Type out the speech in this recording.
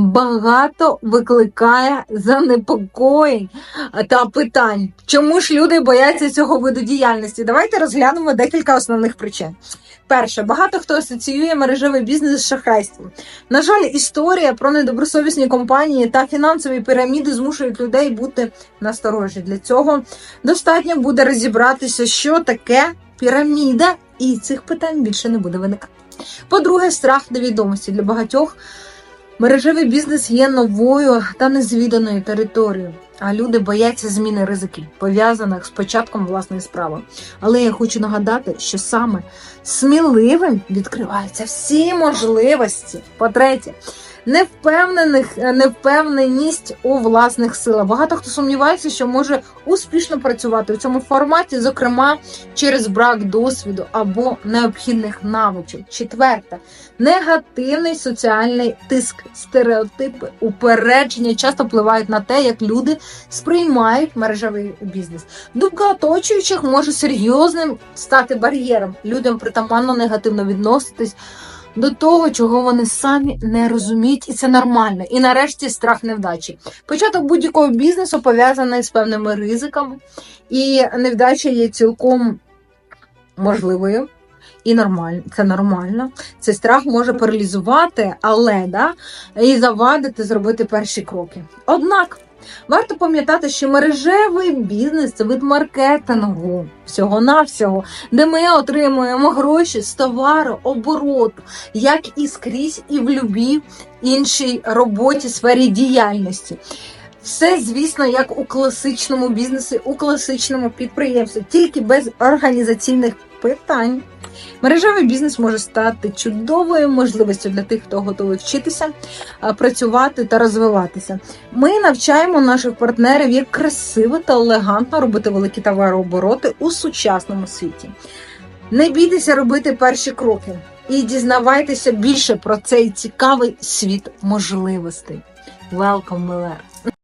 багато викликає занепокоєнь та питань. Чому ж люди бояться цього виду діяльності? Давайте розглянемо декілька основних причин. Перше, багато хто асоціює мережевий бізнес з шахрайством. На жаль, історія про недобросовісні компанії та фінансові піраміди змушують людей бути насторожі. Для цього достатньо буде розібратися, що таке піраміда, і цих питань більше не буде виникати. По-друге, страх невідомості для багатьох. Мережевий бізнес є новою та незвіданою територією, а люди бояться зміни ризиків, пов'язаних з початком власної справи. Але я хочу нагадати, що саме сміливим відкриваються всі можливості. По-третє, невпевнених, невпевненість у власних силах. Багато хто сумнівається, що може успішно працювати в цьому форматі, зокрема через брак досвіду або необхідних навичок. Четверте, негативний соціальний тиск, стереотипи, упередження часто впливають на те, як люди сприймають мережевий бізнес. Думка оточуючих може серйозним стати бар'єром. Людям притаманно негативно відноситись до того, чого вони самі не розуміють, і це нормально. І нарешті страх невдачі. Початок будь-якого бізнесу пов'язаний з певними ризиками, і невдача є цілком можливою. І нормально, це нормально. Цей страх може паралізувати, але да, і завадити зробити перші кроки. Однак варто пам'ятати, що мережевий бізнес це вид маркетингу всього-навсього, де ми отримуємо гроші з товару, обороту, як і скрізь, і в любій іншій роботі, сфері діяльності. Все, звісно, як у класичному бізнесі, у класичному підприємстві, тільки без організаційних питань. Мережевий бізнес може стати чудовою можливістю для тих, хто готовий вчитися, працювати та розвиватися. Ми навчаємо наших партнерів, як красиво та елегантно робити великі товарообороти у сучасному світі. Не бійтеся робити перші кроки і дізнавайтеся більше про цей цікавий світ можливостей. Welcome, Милер!